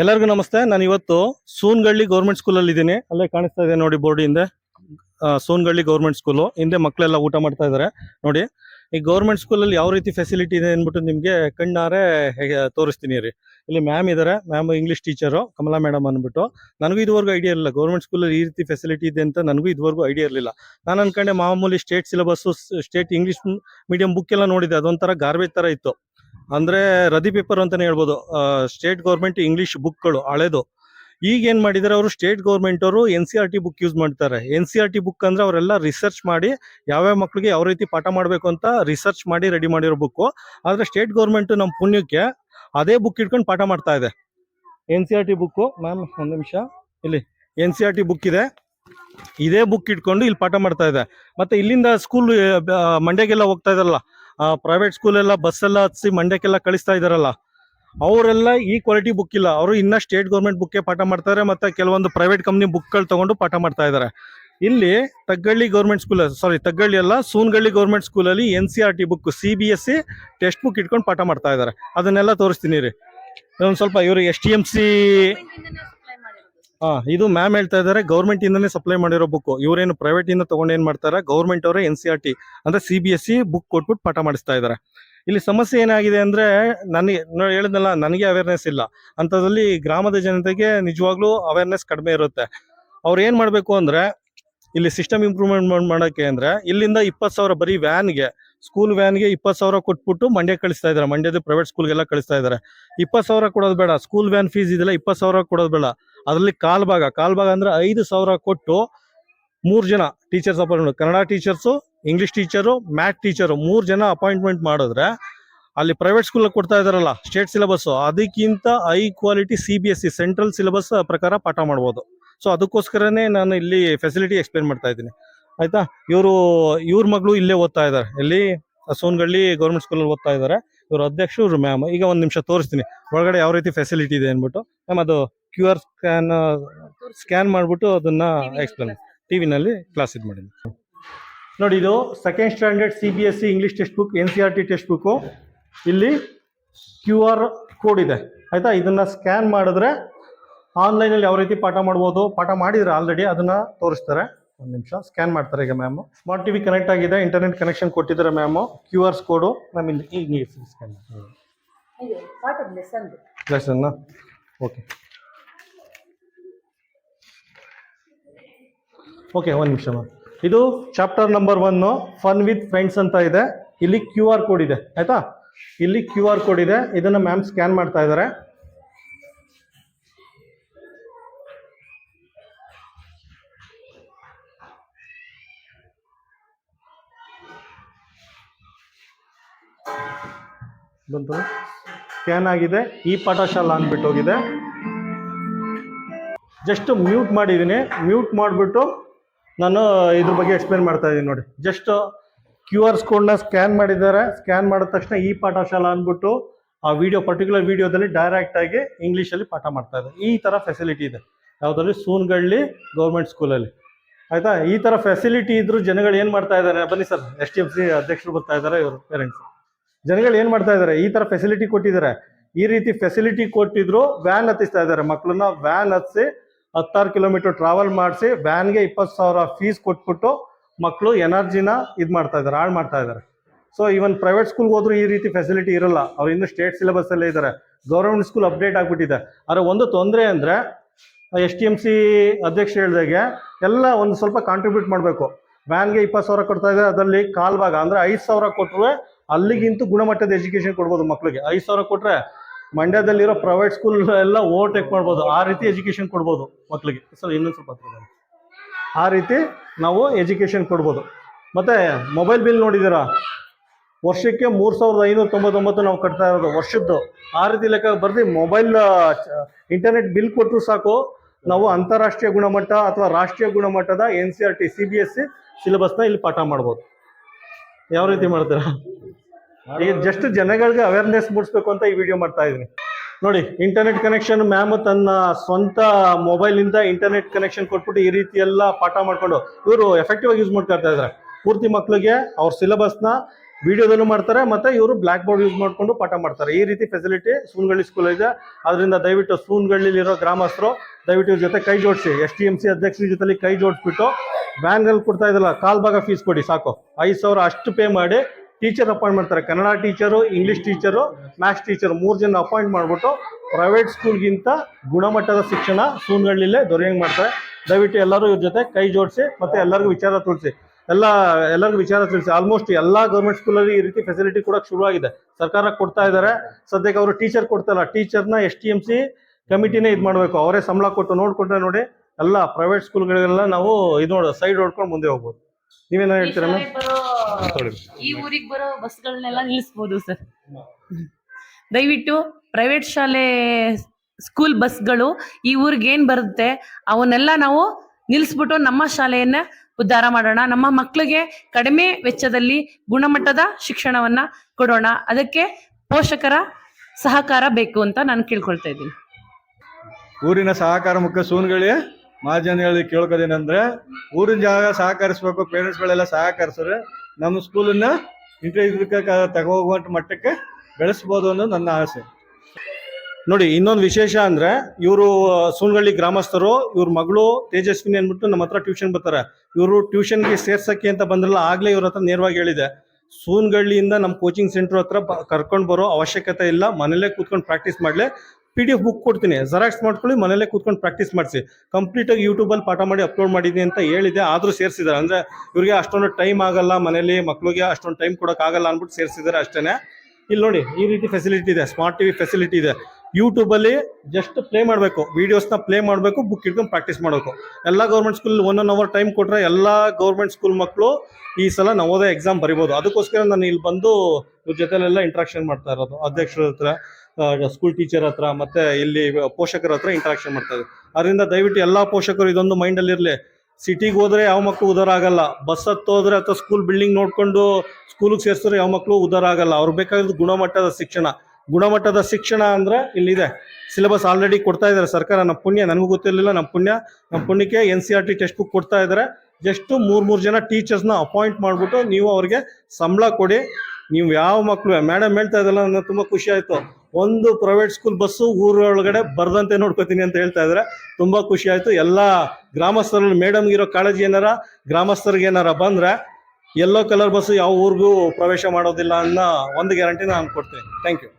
ಎಲ್ಲರಿಗೂ ನಮಸ್ತೆ. ನಾನು ಇವತ್ತು ಸೂನ್ಗಳ್ಳಿ ಗೌರ್ಮೆಂಟ್ ಸ್ಕೂಲಲ್ಲಿ ಇದ್ದೀನಿ. ಅಲ್ಲೇ ಕಾಣಿಸ್ತಾ ಇದೆ ನೋಡಿ ಬೋರ್ಡ್ ಹಿಂದೆ. ಸೋನ್ಗಳ್ಳಿ ಗೌರ್ಮೆಂಟ್ ಸ್ಕೂಲು ಹಿಂದೆ ಮಕ್ಕಳೆಲ್ಲ ಊಟ ಮಾಡ್ತಾ ಇದ್ದಾರೆ ನೋಡಿ, ಈ ಗೌರ್ಮೆಂಟ್ ಸ್ಕೂಲಲ್ಲಿ ಯಾವ ರೀತಿ ಫೆಸಿಲಿಟಿ ಇದೆ ಅಂದ್ಬಿಟ್ಟು ನಿಮಗೆ ಕಣ್ಣಾರೆ ಹೇಗೆ ತೋರಿಸ್ತೀನಿ ರೀ. ಇಲ್ಲಿ ಮ್ಯಾಮ್ ಇದ್ದಾರೆ ma'am English teacher Kamala madam ಅಂದ್ಬಿಟ್ಟು. ನನಗೂ ಇದುವರೆಗೂ ಐಡಿಯಾ ಇರಲಿಲ್ಲ. ಗೌರ್ಮೆಂಟ್ ಸ್ಕೂಲಲ್ಲಿ ಈ ರೀತಿ ಫೆಸಿಲಿಟಿ ಇದೆ ಅಂತ ನನಗೂ ಇದುವರೆಗೂ ಐಡಿಯಾ ಇರಲಿಲ್ಲ. ನಾನು ಅನ್ಕೊಂಡೆ ಮಾಮೂಲಿ state syllabus state English medium book ಎಲ್ಲ ನೋಡಿದೆ ಅದೊಂಥರ ಗಾರ್ಬೇಜ್ ಥರ ಇತ್ತು. ಅಂದ್ರೆ ರದಿ ಪೇಪರ್ ಅಂತಾನೆ ಹೇಳ್ಬೋದು. ಸ್ಟೇಟ್ ಗೌರ್ಮೆಂಟ್ ಇಂಗ್ಲಿಷ್ ಬುಕ್ಗಳು ಹಳೆದು. ಈಗ ಏನ್ ಮಾಡಿದಾರೆ ಅವರು? ಸ್ಟೇಟ್ ಗೌರ್ಮೆಂಟ್ ಅವರು N C R T book use ಮಾಡ್ತಾರೆ. N C R T book ಅಂದ್ರೆ ಅವರೆಲ್ಲ ರಿಸರ್ಚ್ ಮಾಡಿ ಯಾವ್ಯಾವ ಮಕ್ಕಳಿಗೆ ಯಾವ ರೀತಿ ಪಾಠ ಮಾಡಬೇಕು ಅಂತ ರಿಸರ್ಚ್ ಮಾಡಿ ರೆಡಿ ಮಾಡಿರೋ ಬುಕ್ ಆದ್ರೆ ಸ್ಟೇಟ್ ಗೌರ್ಮೆಂಟ್ ನಮ್ಮ ಪುಣ್ಯಕ್ಕೆ ಅದೇ ಬುಕ್ ಇಟ್ಕೊಂಡು ಪಾಠ ಮಾಡ್ತಾ ಇದೆ. N C R T book ma'am ಒಂದು ನಿಮಿಷ. ಇಲ್ಲಿ N C R T book ಇದೆ. ಇದೇ ಬುಕ್ ಇಟ್ಕೊಂಡು ಇಲ್ಲಿ ಪಾಠ ಮಾಡ್ತಾ ಇದೆ. ಮತ್ತೆ ಇಲ್ಲಿಂದ ಸ್ಕೂಲ್ ಮಂಡ್ಯಗೆಲ್ಲ ಹೋಗ್ತಾ ಇದಾರಲ್ಲ ಪ್ರೈವೇಟ್ ಸ್ಕೂಲ್ ಎಲ್ಲ ಬಸ್ ಎಲ್ಲ ಹತ್ಸಿ ಮಂಡ್ಯಕ್ಕೆಲ್ಲ ಕಳಿಸ್ತಾ ಇದಾರಲ್ಲ ಅವರೆಲ್ಲ ಈ ಕ್ವಾಲಿಟಿ ಬುಕ್ ಇಲ್ಲ. ಅವರು ಇನ್ನ ಸ್ಟೇಟ್ ಗೌರ್ಮೆಂಟ್ ಬುಕ್ಗೆ ಪಾಠ ಮಾಡ್ತಾರೆ ಮತ್ತೆ ಕೆಲವೊಂದು ಪ್ರೈವೇಟ್ ಕಂಪ್ನಿ ಬುಕ್ಗಳು ತಗೊಂಡು ಪಾಠ ಮಾಡ್ತಾ ಇದ್ದಾರೆ ಇಲ್ಲಿ ತಗ್ಗಳ್ಳಿ ಗೌರ್ಮೆಂಟ್ ಸ್ಕೂಲ್ ಸಾರಿ ತಗ್ಗಳ್ಳಿ ಅಲ್ಲ, ಸೂನ್ಗಳ್ಳಿ ಗೌರ್ಮೆಂಟ್ ಸ್ಕೂಲಲ್ಲಿ N C R T book C B S C text book ಇಟ್ಕೊಂಡು ಪಾಠ ಮಾಡ್ತಾ ಇದ್ದಾರೆ ಅದನ್ನೆಲ್ಲ ತೋರಿಸ್ತೀನಿ ರೀ. ಒಂದು ಸ್ವಲ್ಪ ಇವರು ಎಸ್ ಟಿ ಎಂ ಸಿ ಹಾ ಇದು ಮ್ಯಾಮ್ ಹೇಳ್ತಾ ಇದ್ದಾರೆ ಗೌರ್ಮೆಂಟ್ ಇಂದಾನೆ ಸಪ್ಲೈ ಮಾಡಿರೋ ಬುಕ್ ಇವರೇನು ಪ್ರೈವೇಟ್ ಇಂದ ತಗೊಂಡು ಏನ್ ಮಾಡ್ತಾರೆ? ಗೌರ್ಮೆಂಟ್ ಅವರೇ ಎನ್ ಸಿ ಆರ್ ಟಿ ಅಂದ್ರೆ C B S C book ಕೊಟ್ಬಿಟ್ಟು ಪಾಠ ಮಾಡಿಸ್ತಾ ಇದ್ದಾರೆ. ಇಲ್ಲಿ ಸಮಸ್ಯೆ ಏನಾಗಿದೆ ಅಂದ್ರೆ, ನನಗೆ ಹೇಳಿದ್ನಲ್ಲ, ನನಗೆ ಅವೇರ್ನೆಸ್ ಇಲ್ಲ. ಅಂಥದ್ರಲ್ಲಿ ಗ್ರಾಮದ ಜನತೆಗೆ ನಿಜವಾಗ್ಲೂ ಅವೇರ್ನೆಸ್ ಕಡಿಮೆ ಇರುತ್ತೆ. ಅವ್ರು ಏನ್ ಮಾಡ್ಬೇಕು ಅಂದ್ರೆ, ಇಲ್ಲಿ ಸಿಸ್ಟಮ್ ಇಂಪ್ರೂವ್ಮೆಂಟ್ ಮಾಡೋಕೆ ಅಂದ್ರೆ, ಇಲ್ಲಿಂದ ಇಪ್ಪತ್ತು ಸಾವಿರ ಬರೀ ವ್ಯಾನ್ಗೆ ಸ್ಕೂಲ್ ವ್ಯಾನ್ಗೆ ಇಪ್ಪತ್ತು ಸಾವಿರ ಕೊಟ್ಬಿಟ್ಟು ಮಂಡ್ಯ ಕಳಿಸ್ತಾ ಇದ್ದಾರೆ. ಮಂಡ್ಯದ ಪ್ರೈವೇಟ್ ಸ್ಕೂಲ್ಗೆಲ್ಲ ಕಳಿಸ್ತಾ ಇದ್ದಾರೆ. ಇಪ್ಪತ್ತು ಸಾವಿರ ಕೊಡೋದು ಬೇಡ. ಸ್ಕೂಲ್ ವ್ಯಾನ್ ಫೀಸ್ ಇದೆಲ್ಲ ಇಪ್ಪತ್ತು ಸಾವಿರ ಕೊಡೋದು ಬೇಡ. ಅದರಲ್ಲಿ ಕಾಲ್ ಭಾಗ ಕಾಲ್ ಭಾಗ ಅಂದ್ರೆ ಐದು ಸಾವಿರ ಕೊಟ್ಟು ಮೂರು ಜನ teachers appointment Kannada teachers English teacher math teacher ಮೂರು ಜನ ಅಪಾಯಿಂಟ್ಮೆಂಟ್ ಮಾಡಿದ್ರೆ ಅಲ್ಲಿ ಪ್ರೈವೇಟ್ ಸ್ಕೂಲ್ ಕೊಡ್ತಾ ಇದಾರಲ್ಲ ಸ್ಟೇಟ್ ಸಿಲೆಬಸ್ ಅದಕ್ಕಿಂತ high quality C B S C central syllabus ಪ್ರಕಾರ ಪಾಠ ಮಾಡ್ಬೋದು. ಸೊ ಅದಕ್ಕೋಸ್ಕರನೇ ನಾನು ಇಲ್ಲಿ ಫೆಸಿಲಿಟಿ ಎಕ್ಸ್ಪ್ಲೇನ್ ಮಾಡ್ತಾ ಇದ್ದೀನಿ. ಆಯ್ತಾ? ಇವರು, ಇವ್ರ ಮಗಳು ಇಲ್ಲೇ ಓದ್ತಾ ಇದ್ದಾರೆ. ಇಲ್ಲಿ ಸೋನ್ಗಳ್ಳಿ ಗೌರ್ಮೆಂಟ್ ಸ್ಕೂಲಲ್ಲಿ ಓದ್ತಾ ಇದ್ದಾರೆ. ಇವರು ಅಧ್ಯಕ್ಷರು ಮ್ಯಾಮ್ ಈಗ ಒಂದು ನಿಮಿಷ ತೋರಿಸ್ತೀನಿ. ಒಳಗಡೆ ಯಾವ ರೀತಿ ಫೆಸಿಲಿಟಿ ಇದೆ ಅಂದ್ಬಿಟ್ಟು. ಮ್ಯಾಮ್ ಅದು ಕ್ಯೂ ಆರ್ ಸ್ಕ್ಯಾನ್ ಸ್ಕ್ಯಾನ್ ಮಾಡಿಬಿಟ್ಟು ಅದನ್ನ ಎಕ್ಸ್ಪ್ಲೇನ್ ಟಿ ವಿನಲ್ಲಿ ಕ್ಲಾಸ್ ಇದು ಮಾಡಿದ್ವಿ ನೋಡಿ ಇದು second standard C B S C English text book N C R T text book ಇಲ್ಲಿ ಕ್ಯೂ ಆರ್ ಕೋಡ್ ಇದೆ. ಆಯಿತಾ? ಇದನ್ನು ಸ್ಕ್ಯಾನ್ ಮಾಡಿದ್ರೆ ಆನ್ಲೈನಲ್ಲಿ ಯಾವ ರೀತಿ ಪಾಠ ಮಾಡ್ಬೋದು? ಪಾಠ ಮಾಡಿದ್ರೆ ಆಲ್ರೆಡಿ ಅದನ್ನು ತೋರಿಸ್ತಾರೆ. ಒಂದು ನಿಮಿಷ ಸ್ಕ್ಯಾನ್ ಮಾಡ್ತಾರೆ ಈಗ ಮ್ಯಾಮ್ ಸ್ಮಾರ್ಟ್ ಟಿವಿ ಕನೆಕ್ಟ್ ಆಗಿದೆ ಇಂಟರ್ನೆಟ್ ಕನೆಕ್ಷನ್ ಕೊಟ್ಟಿದ್ದಾರೆ ma'am Q R code ma'am ಇಲ್ಲಿ ಈಗ ಸ್ಕ್ಯಾನ್ ಲೆಸನ್ನ ಓಕೆ ಓಕೆ ಒಂದು ನಿಮಿಷ ಮ್ಯಾಮ್ ಇದು chapter number one fun with friends ಅಂತ ಇದೆ. ಇಲ್ಲಿ ಕ್ಯೂ ಆರ್ ಕೋಡ್ ಇದೆ. ಆಯ್ತಾ? ಇಲ್ಲಿ ಕ್ಯೂ ಆರ್ ಕೋಡ್ ಇದೆ. ಇದನ್ನ ಮ್ಯಾಮ್ ಸ್ಕ್ಯಾನ್ ಮಾಡ್ತಾ ಇದ್ದಾರೆ ಬಂತು. ಸ್ಕ್ಯಾನ್ ಆಗಿದೆ. ಈ ಪಾಠಶಾಲಾ ಅಂದ್ಬಿಟ್ಟು ಹೋಗಿದೆ. ಜಸ್ಟ್ ಮ್ಯೂಟ್ ಮಾಡಿದ್ದೀನಿ ಮ್ಯೂಟ್ ಮಾಡಿಬಿಟ್ಟು ನಾನು ಇದ್ರ ಬಗ್ಗೆ ಎಕ್ಸ್ಪ್ಲೇನ್ ಮಾಡ್ತಾ ಇದ್ದೀನಿ ನೋಡಿ. ಜಸ್ಟ್ ಕ್ಯೂ ಆರ್ ಕೋಡ್ನ ಸ್ಕ್ಯಾನ್ ಮಾಡಿದ್ದಾರೆ. ಸ್ಕ್ಯಾನ್ ಮಾಡಿದ ತಕ್ಷಣ ಈ ಪಾಠಶಾಲಾ ಅಂದ್ಬಿಟ್ಟು ಆ ವಿಡಿಯೋ ಪರ್ಟಿಕ್ಯುಲರ್ ವಿಡಿಯೋದಲ್ಲಿ ಡೈರೆಕ್ಟ್ ಆಗಿ ಇಂಗ್ಲೀಷಲ್ಲಿ ಪಾಠ ಮಾಡ್ತಾ ಇದೆ ಈ ಥರ ಫೆಸಿಲಿಟಿ ಇದೆ. ಯಾವುದ್ರಲ್ಲಿ? ಸೂನ್ಗಳ್ಳಿ ಗೌರ್ಮೆಂಟ್ ಸ್ಕೂಲಲ್ಲಿ ಆಯಿತಾ? ಈ ಥರ ಫೆಸಿಲಿಟಿ ಇದ್ರು ಜನಗಳು ಏನು ಮಾಡ್ತಾ ಇದ್ದಾರೆ? ಬನ್ನಿ sir. S T F C ಅಧ್ಯಕ್ಷರು ಬರ್ತಾ ಇದ್ದಾರೆ, ಇವರು ಪೇರೆಂಟ್ಸ್ ಜನಗಳು ಏನು ಮಾಡ್ತಾ ಇದ್ದಾರೆ? ಈ ಥರ ಫೆಸಿಲಿಟಿ ಕೊಟ್ಟಿದ್ದಾರೆ. ಈ ರೀತಿ ಫೆಸಿಲಿಟಿ ಕೊಟ್ಟಿದ್ರು ವ್ಯಾನ್ ಹತ್ತಿಸ್ತಾ ಇದ್ದಾರೆ. ಮಕ್ಕಳನ್ನ ವ್ಯಾನ್ ಹತ್ತಿಸಿ ಹತ್ತಾರು ಕಿಲೋಮೀಟರ್ ಟ್ರಾವೆಲ್ ಮಾಡಿಸಿ ವ್ಯಾನ್ಗೆ ಇಪ್ಪತ್ತು ಸಾವಿರ ಫೀಸ್ ಕೊಟ್ಬಿಟ್ಟು ಮಕ್ಕಳು ಎನರ್ಜಿನ ಇದು ಮಾಡ್ತಾ ಇದ್ದಾರೆ, ಹಾಳು ಮಾಡ್ತಾ ಇದ್ದಾರೆ. ಸೊ ಇವನ್ ಪ್ರೈವೇಟ್ ಸ್ಕೂಲ್ಗೆ ಹೋದ್ರು ಈ ರೀತಿ ಫೆಸಿಲಿಟಿ ಇರಲ್ಲ. ಅವ್ರು ಇನ್ನು ಸ್ಟೇಟ್ ಸಿಲೆಬಸ್ ಅಲ್ಲೇ ಇದ್ದಾರೆ ಗೌರ್ಮೆಂಟ್ ಸ್ಕೂಲ್ ಅಪ್ಡೇಟ್ ಆಗ್ಬಿಟ್ಟಿದೆ. ಆದರೆ ಒಂದು ತೊಂದರೆ ಅಂದರೆ ಎಸ್ ಟಿ ಎಂ ಸಿ ಅಧ್ಯಕ್ಷ ಹೇಳಿದಾಗೆ ಎಲ್ಲ ಒಂದು ಸ್ವಲ್ಪ ಕಾಂಟ್ರಿಬ್ಯೂಟ್ ಮಾಡಬೇಕು. ವ್ಯಾನ್ಗೆ ಇಪ್ಪತ್ತು ಸಾವಿರ ಕೊಡ್ತಾ ಇದ್ದಾರೆ, ಅದರಲ್ಲಿ ಕಾಲ್ ಭಾಗ ಅಂದರೆ ಐದು ಸಾವಿರ ಕೊಟ್ಟರೆ ಅಲ್ಲಿಗಿಂತೂ ಗುಣಮಟ್ಟದ ಎಜುಕೇಶನ್ ಕೊಡ್ಬೋದು ಮಕ್ಕಳಿಗೆ ಐದು ಸಾವಿರ ಕೊಟ್ಟರೆ ಮಂಡ್ಯದಲ್ಲಿರೋ ಪ್ರೈವೇಟ್ ಸ್ಕೂಲ್ ಎಲ್ಲ ಓವರ್ಟೇಕ್ ಮಾಡ್ಬೋದು. ಆ ರೀತಿ ಎಜುಕೇಶನ್ ಕೊಡ್ಬೋದು ಮಕ್ಕಳಿಗೆ ಸರ್, ಇನ್ನೊಂದು ಸ್ವಲ್ಪ ಆ ರೀತಿ ನಾವು ಎಜುಕೇಶನ್ ಕೊಡ್ಬೋದು. ಮತ್ತೆ ಮೊಬೈಲ್ ಬಿಲ್ ನೋಡಿದ್ದೀರಾ? ವರ್ಷಕ್ಕೆ ಮೂರು ಸಾವಿರದ ಐನೂರ ತೊಂಬತ್ತೊಂಬತ್ತು ನಾವು ಕಟ್ತಾ ಇರೋದು ವರ್ಷದ್ದು. ಆ ರೀತಿ ಲೆಕ್ಕ ಬರ್ದು ಮೊಬೈಲ್ ಇಂಟರ್ನೆಟ್ ಬಿಲ್ ಕೊಟ್ಟರು ಸಾಕು. ನಾವು ಅಂತಾರಾಷ್ಟ್ರೀಯ ಗುಣಮಟ್ಟ ಅಥವಾ ರಾಷ್ಟ್ರೀಯ ಗುಣಮಟ್ಟದ N C R T C B S C ಸಿಲೆಬಸ್ನ ಇಲ್ಲಿ ಪಾಠ ಮಾಡ್ಬೋದು. ಯಾವ ರೀತಿ ಮಾಡ್ತೀರಾ? ಈಗ ಜಸ್ಟ್ ಜನಗಳಿಗೆ ಅವೇರ್ನೆಸ್ ಮೂಡಿಸ್ಬೇಕು ಅಂತ ಈ ವಿಡಿಯೋ ಮಾಡ್ತಾ ಇದ್ದೀನಿ. ನೋಡಿ ಇಂಟರ್ನೆಟ್ ಕನೆಕ್ಷನ್ ಮ್ಯಾಮ್ ತನ್ನ ಸ್ವಂತ ಮೊಬೈಲ್ ಇಂದ ಇಂಟರ್ನೆಟ್ ಕನೆಕ್ಷನ್ ಕೊಟ್ಬಿಟ್ಟು ಈ ರೀತಿ ಎಲ್ಲ ಪಾಠ ಮಾಡ್ಕೊಂಡು, ಇವರು ಎಫೆಕ್ಟಿವ್ ಆಗಿ ಯೂಸ್ ಮಾಡ್ಕೊಳ್ತಾ ಇದ್ದಾರೆ. ಪೂರ್ತಿ ಮಕ್ಕಳಿಗೆ ಅವ್ರ ಸಿಲೆಬಸ್ನ ವಿಡಿಯೋದಲ್ಲೂ ಮಾಡ್ತಾರೆ, ಮತ್ತೆ ಇವರು ಬ್ಲಾಕ್ ಬೋರ್ಡ್ ಯೂಸ್ ಮಾಡಿಕೊಂಡು ಪಾಠ ಮಾಡ್ತಾರೆ. ಈ ರೀತಿ ಫೆಸಿಲಿಟಿ ಸೂನ್ಗಳ್ಳಿ ಸ್ಕೂಲ್ ಇದೆ. ಅದರಿಂದ ದಯವಿಟ್ಟು ಸೂನ್ಗಳ್ಳಿಲಿರೋ ಗ್ರಾಮಸ್ಥರು ದಯವಿಟ್ಟು ಇವ್ರ ಜೊತೆ ಕೈ ಜೋಡಿಸಿ. ಎಸ್ ಟಿ ಎಂ ಸಿ ಅಧ್ಯಕ್ಷರ ಜೊತೆಲಿ ಕೈ ಜೋಡಿಸ್ಬಿಟ್ಟು ವ್ಯಾನ್ಗಳು ಕೊಡ್ತಾ ಇದ್ದಲ್ಲ ಕಾಲ್ ಭಾಗ ಫೀಸ್ ಕೊಡಿ, ಸಾಕು. ಐದು ಸಾವಿರ ಅಷ್ಟು ಪೇ ಮಾಡಿ ಟೀಚರ್ ಅಪಾಯಿಂಟ್ ಮಾಡ್ತಾರೆ. Kannada teacher English teacher maths teacher ಮೂರು ಜನ ಅಪಾಯಿಂಟ್ ಮಾಡಿಬಿಟ್ಟು ಪ್ರೈವೇಟ್ ಸ್ಕೂಲ್ಗಿಂತ ಗುಣಮಟ್ಟದ ಶಿಕ್ಷಣ ಸೂನ್ಗಳಲ್ಲೇ ದೊರೆಯಂಗೆ ಮಾಡ್ತಾರೆ. ದಯವಿಟ್ಟು ಎಲ್ಲರೂ ಇವ್ರ ಜೊತೆ ಕೈ ಜೋಡಿಸಿ ಮತ್ತೆ ಎಲ್ಲರಿಗೂ ವಿಚಾರ ತಿಳಿಸಿ. ಎಲ್ಲ ಎಲ್ಲರಿಗೂ ವಿಚಾರ ತಿಳಿಸಿ. ಆಲ್ಮೋಸ್ಟ್ ಎಲ್ಲ ಗೌರ್ಮೆಂಟ್ ಸ್ಕೂಲಲ್ಲಿ ಈ ರೀತಿ ಫೆಸಿಲಿಟಿ ಕೂಡ ಶುರುವಾಗಿದೆ. ಸರ್ಕಾರ ಕೊಡ್ತಾ ಇದ್ದಾರೆ ಸದ್ಯಕ್ಕೆ ಅವರು ಟೀಚರ್ ಕೊಡ್ತಾಯಿಲ್ಲ ಟೀಚರ್ನ ಎಸ್ ಟಿ ಎಂ ಸಿ ಕಮಿಟಿನೇ ಇದು ಮಾಡಬೇಕು. ಅವರೇ ಸಂಬಳ ಕೊಟ್ಟು ನೋಡ್ಕೊಂಡ್ರೆ ನೋಡಿ ಎಲ್ಲ ಪ್ರೈವೇಟ್ ಸ್ಕೂಲ್ಗಳಿಗೆಲ್ಲ ನಾವು ಇದು ನೋಡಿ ಸೈಡ್ ಹೊಡ್ಕೊಂಡು ಮುಂದೆ ಹೋಗ್ಬೋದು. ನೀವೇನೋ ಹೇಳ್ತೀರಾ ಬರೋ ಈ ಊರಿಗೆ ಬರೋ ಬಸ್ಗಳನ್ನೆಲ್ಲ ನಿಲ್ಲಿಸಬಹುದು ಸರ್. ದಯವಿಟ್ಟು ಪ್ರೈವೇಟ್ ಶಾಲೆ ಸ್ಕೂಲ್ ಬಸ್ಗಳು ಈ ಊರಿಗೆ ಏನ್ ಬರುತ್ತೆ ಅವನ್ನೆಲ್ಲ ನಾವು ನಿಲ್ಲಿಸ್ಬಿಟ್ಟು ನಮ್ಮ ಶಾಲೆಯನ್ನ ಉದ್ಧಾರ ಮಾಡೋಣ. ನಮ್ಮ ಮಕ್ಕಳಿಗೆ ಕಡಿಮೆ ವೆಚ್ಚದಲ್ಲಿ ಗುಣಮಟ್ಟದ ಶಿಕ್ಷಣವನ್ನ ಕೊಡೋಣ. ಅದಕ್ಕೆ ಪೋಷಕರ ಸಹಕಾರ ಬೇಕು ಅಂತ ನಾನು ಕೇಳ್ಕೊಳ್ತಾ ಇದ್ದೀನಿ. ಊರಿನ ಸಹಕಾರ ಮುಖ್ಯ ಸೂನ್ಗಳಿ ಹೇಳಿ ಕೇಳ್ಕೋದೇನಂದ್ರೆ ಊರಿನ ಜಾಗ ಸಹಕರಿಸ್ಬೇಕು ಪೇರೆಂಟ್ಸ್ಗಳೆಲ್ಲ ಸಹಕರಿಸಿದ್ರೆ ನಮ್ಮ ಸ್ಕೂಲನ್ನ ಇಂಟರ್ವ್ಯೂ ತಗೋಗುವಂಥ ಮಟ್ಟಕ್ಕೆ ಬೆಳೆಸ್ಬೋದು ಅನ್ನೋದು ನನ್ನ ಆಸೆ. ನೋಡಿ, ಇನ್ನೊಂದು ವಿಶೇಷ ಅಂದ್ರೆ ಇವರು ಸೂನ್ಗಳ್ಳಿ ಗ್ರಾಮಸ್ಥರು, ಇವ್ರ ಮಗಳು ತೇಜಸ್ವಿನಿ ಅಂದ್ಬಿಟ್ಟು ನಮ್ಮ ಹತ್ರ ಟ್ಯೂಷನ್ ಬರ್ತಾರೆ. ಇವರು ಟ್ಯೂಷನ್ಗೆ ಸೇರ್ಸಕ್ಕೆ ಅಂತ ಬಂದ್ರಲ್ಲ, ಆಗ್ಲೇ ಇವ್ರ ಹತ್ರ ನೇರವಾಗಿ ಹೇಳಿದೆ. ಸೂನ್ಗಳ್ಳಿಯಿಂದ ನಮ್ಮ ಕೋಚಿಂಗ್ ಸೆಂಟರ್ ಹತ್ರ ಕರ್ಕೊಂಡು ಬರೋ ಅವಶ್ಯಕತೆ ಇಲ್ಲ, ಮನೇಲೇ ಕೂತ್ಕೊಂಡು ಪ್ರಾಕ್ಟೀಸ್ ಮಾಡಲಿ ಪಿ ಡಿ ಎಫ್ ಬುಕ್ ಕೊಡ್ತೀನಿ. ಜೆರಾಕ್ಸ್ ಮಾಡ್ಕೊಳ್ಳಿ, ಮನೇಲೆ ಕೂತ್ಕೊಂಡು ಪ್ರಾಕ್ಟೀಸ್ ಮಾಡಿಸಿ. ಕಂಪ್ಲೀಟಾಗಿ ಯೂಟ್ಯೂಬಲ್ಲಿ ಪಾಠ ಮಾಡಿ ಅಪ್ಲೋಡ್ ಮಾಡಿದ್ದೀನಿ ಅಂತ ಹೇಳಿದೆ ಆದರೂ ಸೇರಿಸಿದ್ದಾರೆ. ಅಂದರೆ ಇವರಿಗೆ ಅಷ್ಟೊಂದು ಟೈಮ್ ಆಗಲ್ಲ ಮನೇಲಿ, ಮಕ್ಳಿಗೆ ಅಷ್ಟೊಂದು ಟೈಮ್ ಕೊಡೋಕ್ಕಾಗಲ್ಲ ಅಂದ್ಬಿಟ್ಟು ಸೇರಿಸಿದ್ದಾರೆ ಅಷ್ಟೇ ಇಲ್ಲಿ ನೋಡಿ, ಈ ರೀತಿ ಫೆಸಿಲಿಟಿ ಇದೆ. ಸ್ಮಾರ್ಟ್ ಟಿವಿ ಫೆಸಿಲಿಟಿ ಇದೆ. ಯೂಟ್ಯೂಬಲ್ಲಿ ಜಸ್ಟ್ ಪ್ಲೇ ಮಾಡಬೇಕು. ವೀಡಿಯೋಸ್ನ ಪ್ಲೇ ಮಾಡಬೇಕು ಬುಕ್ ಇಟ್ಕೊಂಡು ಪ್ರಾಕ್ಟೀಸ್ ಮಾಡಬೇಕು. ಎಲ್ಲ government school one one hour time ಕೊಟ್ಟರೆ ಎಲ್ಲ ಗೌರ್ಮೆಂಟ್ ಸ್ಕೂಲ್ ಮಕ್ಕಳು ಈ ಸಲ ನವೋದಯ ಎಕ್ಸಾಮ್ ಬರಿಬೋದು. ಅದಕ್ಕೋಸ್ಕರ ನಾನು ಇಲ್ಲಿ ಬಂದು ಇವ್ರ ಜೊತೆಲೆಲ್ಲ ಇಂಟ್ರಾಕ್ಷನ್ ಮಾಡ್ತಾ ಇರೋದು, ಅಧ್ಯಕ್ಷರ ಹತ್ರ. ಸ್ಕೂಲ್ ಟೀಚರ್ ಹತ್ರ ಮತ್ತೆ ಇಲ್ಲಿ ಪೋಷಕರ ಹತ್ರ ಇಂಟ್ರಾಕ್ಷನ್ ಮಾಡ್ತಾ ಇದ್ದೀವಿ ಅದರಿಂದ ದಯವಿಟ್ಟು ಎಲ್ಲ ಪೋಷಕರು ಇದೊಂದು ಮೈಂಡಲ್ಲಿ ಇರಲಿ. ಸಿಟಿಗೆ ಹೋದ್ರೆ ಯಾವ ಮಕ್ಕಳು ಉದಾರ ಆಗಲ್ಲ. ಬಸ್ ಹತ್ತೋದ್ರೆ ಅಥವಾ ಸ್ಕೂಲ್ ಬಿಲ್ಡಿಂಗ್ ನೋಡ್ಕೊಂಡು ಸ್ಕೂಲಿಗೆ ಸೇರಿಸಿದ್ರೆ ಯಾವ ಮಕ್ಕಳು ಉದಾರ ಆಗಲ್ಲ. ಅವ್ರು ಬೇಕಾಗಿರೋದು ಗುಣಮಟ್ಟದ ಶಿಕ್ಷಣ. ಗುಣಮಟ್ಟದ ಶಿಕ್ಷಣ ಅಂದ್ರೆ ಇಲ್ಲಿದೆ. ಸಿಲೆಬಸ್ ಆಲ್ರೆಡಿ ಕೊಡ್ತಾ ಇದ್ದಾರೆ ಸರ್ಕಾರ. ನಮ್ಮ ಪುಣ್ಯ, ನನಗೂ ಗೊತ್ತಿರಲಿಲ್ಲ ನಮ್ಮ ಪುಣ್ಯ. ನಮ್ಮ ಪುಣ್ಯಕ್ಕೆ N C R T text book ಕೊಡ್ತಾ ಇದ್ದಾರೆ ಜಸ್ಟ್ ಮೂರು ಮೂರು ಜನ ಟೀಚರ್ಸ್ನ ಅಪಾಯಿಂಟ್ ಮಾಡಿಬಿಟ್ಟು ನೀವು ಅವ್ರಿಗೆ ಸಂಬಳ ಕೊಡಿ. ನೀವು ಯಾವ ಮಕ್ಕಳು ಮೇಡಮ್ ಹೇಳ್ತಾ ಇದ್ದಲ್ಲ ನನಗೆ ತುಂಬ ಖುಷಿ ಆಯಿತು. ಒಂದು ಪ್ರೈವೇಟ್ ಸ್ಕೂಲ್ ಬಸ್ಸು ಊರೊಳಗಡೆ ಬರ್ದಂತೆ ನೋಡ್ಕೋತೀನಿ ಅಂತ ಹೇಳ್ತಾ ಇದ್ದಾರೆ ತುಂಬಾ ಖುಷಿ ಆಯ್ತು. ಎಲ್ಲ ಗ್ರಾಮಸ್ಥರಲ್ಲಿ ಮೇಡಮ್ಗೆ ಇರೋ ಕಾಳಜಿ ಏನಾರ, ಗ್ರಾಮಸ್ಥರಿಗೆ ಏನಾರ ಬಂದ್ರೆ ಎಲ್ಲೋ ಕಲರ್ ಬಸ್ ಯಾವ ಊರಿಗೂ ಪ್ರವೇಶ ಮಾಡೋದಿಲ್ಲ ಅನ್ನೋ ಒಂದು ಗ್ಯಾರಂಟಿ ನಾನು ಕೊಡ್ತೀನಿ. Thank you